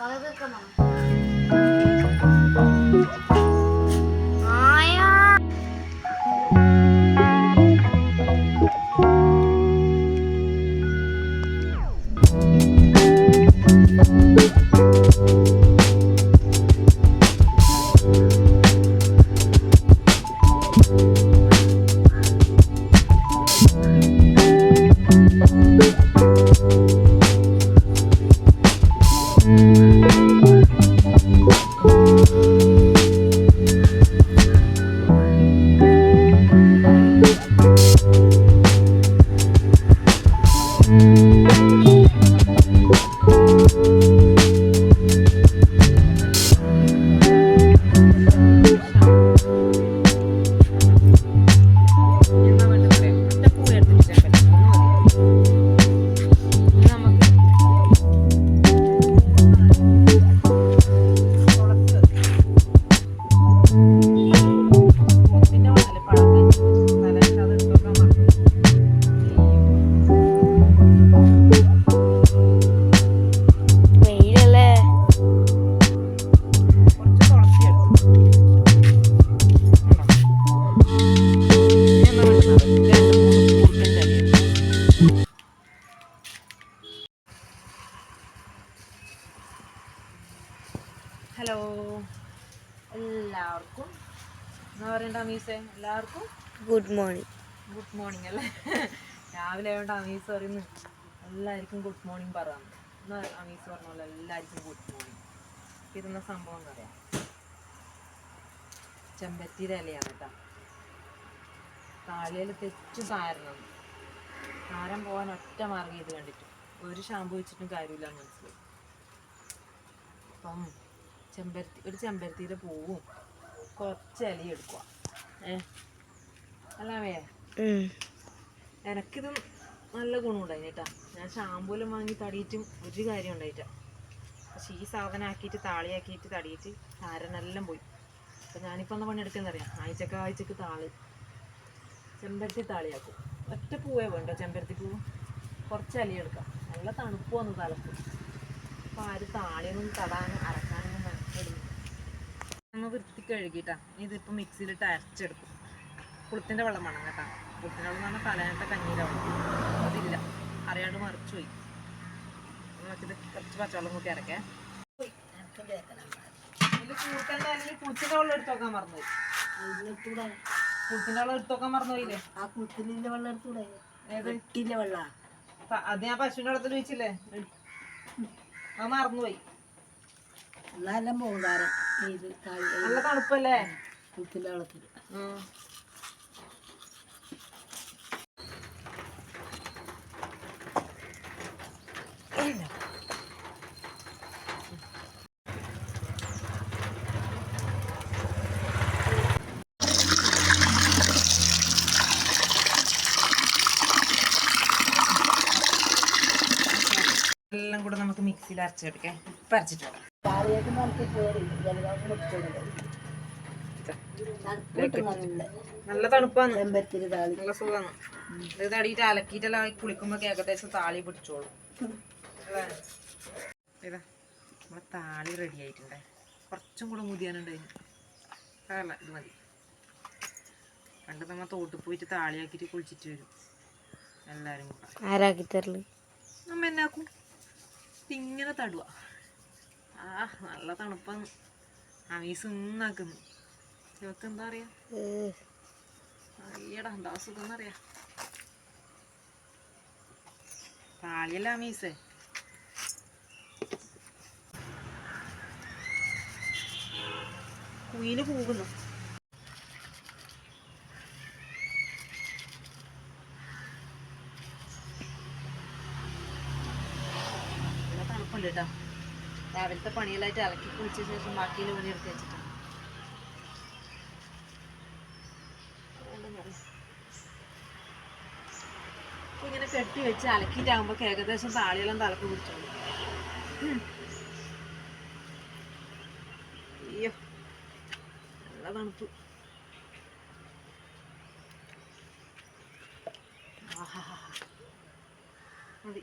Bana bırakamam. Hello എല്ലാവർക്കും. എന്നാ പറയണ്ട അമീസേ? എല്ലാവർക്കും? ഗുഡ് മോർണിംഗ് ഗുഡ് മോർണിംഗ് അല്ലേ? രാവിലെ ആയതുകൊണ്ട് അമീസ് പറയുന്നു എല്ലാവർക്കും ഗുഡ് മോർണിംഗ് പറയാം എന്നാ അമീസ് പറഞ്ഞ പോലെ എല്ലാവർക്കും ഗുഡ് മോർണിംഗ് ഇതെന്ന സംഭവം എന്ന് പറയാം ചെമ്പത്തിയുടെ ഇലയാണ് കേട്ടോ. താളിയിൽ തെച്ചു താരണം. താരം പോകാൻ ഒറ്റ മാർഗം ഇത് കണ്ടിട്ട്. ഒരു ഷാമ്പു വെച്ചിട്ടും കാര്യമില്ല മനസ്സിലായി. അപ്പം ചെമ്പരത്തി ഒരു ചെമ്പരത്തിയുടെ പൂവും കുറച്ച് ഇല എടുക്കുക ഏഹ് അല്ലാമേ? എനക്കിതും നല്ല ഗുണമുണ്ടായി കേട്ടാ ഞാൻ ഷാമ്പൂലം വാങ്ങി തടിയിട്ടും ഒരു കാര്യം ഉണ്ടായിട്ടാ. പക്ഷെ ഈ സാധനം ആക്കിയിട്ട് താളിയാക്കിയിട്ട് തടിയിട്ട് താരനെല്ലാം പോയി. അപ്പം ഞാനിപ്പോൾ എന്താ പണിയെടുക്കുന്നറിയാം ആഴ്ചക്ക് ആഴ്ചക്ക് താളി. ചെമ്പരത്തി താളിയാക്കും. ഒറ്റ പൂവേ വേണ്ട ചെമ്പരത്തി പൂവ് കുറച്ച് അലി എടുക്കാം. നല്ല തണുപ്പ് വന്നു തലപ്പ് അപ്പോൾ ആര് താളിയൊന്നും അരക്കാനൊന്നും മനസ്സിലിടുന്നു ഒന്ന് വൃത്തി കഴുകിയിട്ടാ ഇതിപ്പോൾ മിക്സിയിലിട്ട് അരച്ചെടുക്കും. കുളത്തിന്റെ വെള്ളം വേണം കേട്ടോ. കുളത്തിന്റെ വെള്ളം എന്ന് പറഞ്ഞാൽ തലേനത്തെ കഞ്ഞീന്റെ വെള്ളം അതില്ല. അറിയാണ്ട് മറിച്ചു പോയി നമുക്കിത് കുറച്ച് പച്ചവെള്ളം കൂട്ടി ഇറക്കേ ഇതിൽ കൂട്ടണ്ട അല്ലെങ്കിൽ കുളിച്ചിന്റെ വെള്ളം എടുത്ത് നോക്കാൻ മറന്നുപോയി. കുളത്തിന്റെ വെള്ളം എടുത്ത് നോക്കാൻ മറന്നുപോയില്ലേ? ആ വെള്ളം എടുത്തൂടെ ഏത്? വെട്ടിന്റെ വെള്ള. പ- അത് ഞാൻ പശുവിന്റെ വെള്ളത്തിൽ വെച്ചില്ലേ അത് മറന്നുപോയി. നല്ല പോകാരം ഇത് നല്ല തണുപ്പല്ലേ? കുത്തിന്റെ വെള്ളത്തിൽ എല്ലാം കൂടെ നമുക്ക് മിക്സിയിൽ അരച്ചെടുക്കാം ഇപ്പം അരച്ചിട്ട് നല്ല നല്ല തണുപ്പാണ്. നല്ല സുഖമാണ്. ഇത് തടിയിട്ട് അലക്കിയിട്ടെല്ലാം കുളിക്കുമ്പോ ഏകദേശം താളി പിടിച്ചോളൂ? ഇതാ. നമ്മളെ താളി റെഡി ആയിട്ടുണ്ട്. കുറച്ചും കൂടെ മുതിയാനുണ്ട് അതിന് അതല്ല ഇത് മതി. പണ്ട് നമ്മ തോട്ടിൽ പോയിട്ട് താളിയാക്കിയിട്ട് കുളിച്ചിട്ട് വരും. എല്ലാരും കൂടെ. ആരാക്കി തരൽ? നമ്മ എന്നാക്കും? ഇങ്ങനെ തടുക ആ നല്ല തണുപ്പാണ്. അമീസ് ഇന്നാക്കുന്നു. ഇവക്ക് എന്താ അറിയാ? അയ്യടാ എന്താ സുഖം അറിയാ താളിയല്ല മീസേ കുയിൽ പോകുന്നു തണുപ്പുണ്ട് കേട്ടോ രാവിലത്തെ പണിയിലായിട്ട് ഇളക്കി കുളിച്ച ശേഷം ബാക്കിയുള്ള പണി എടുത്ത് വെച്ചിട്ടാണ്. ഇങ്ങനെ കെട്ടി വെച്ച് അലക്കിയിട്ടാകുമ്പോൾ ഏകദേശം താളിയെല്ലാം തലക്ക് പിടിച്ചോളൂ. അയ്യോ നല്ല തണുപ്പ്. ആഹാ. മതി.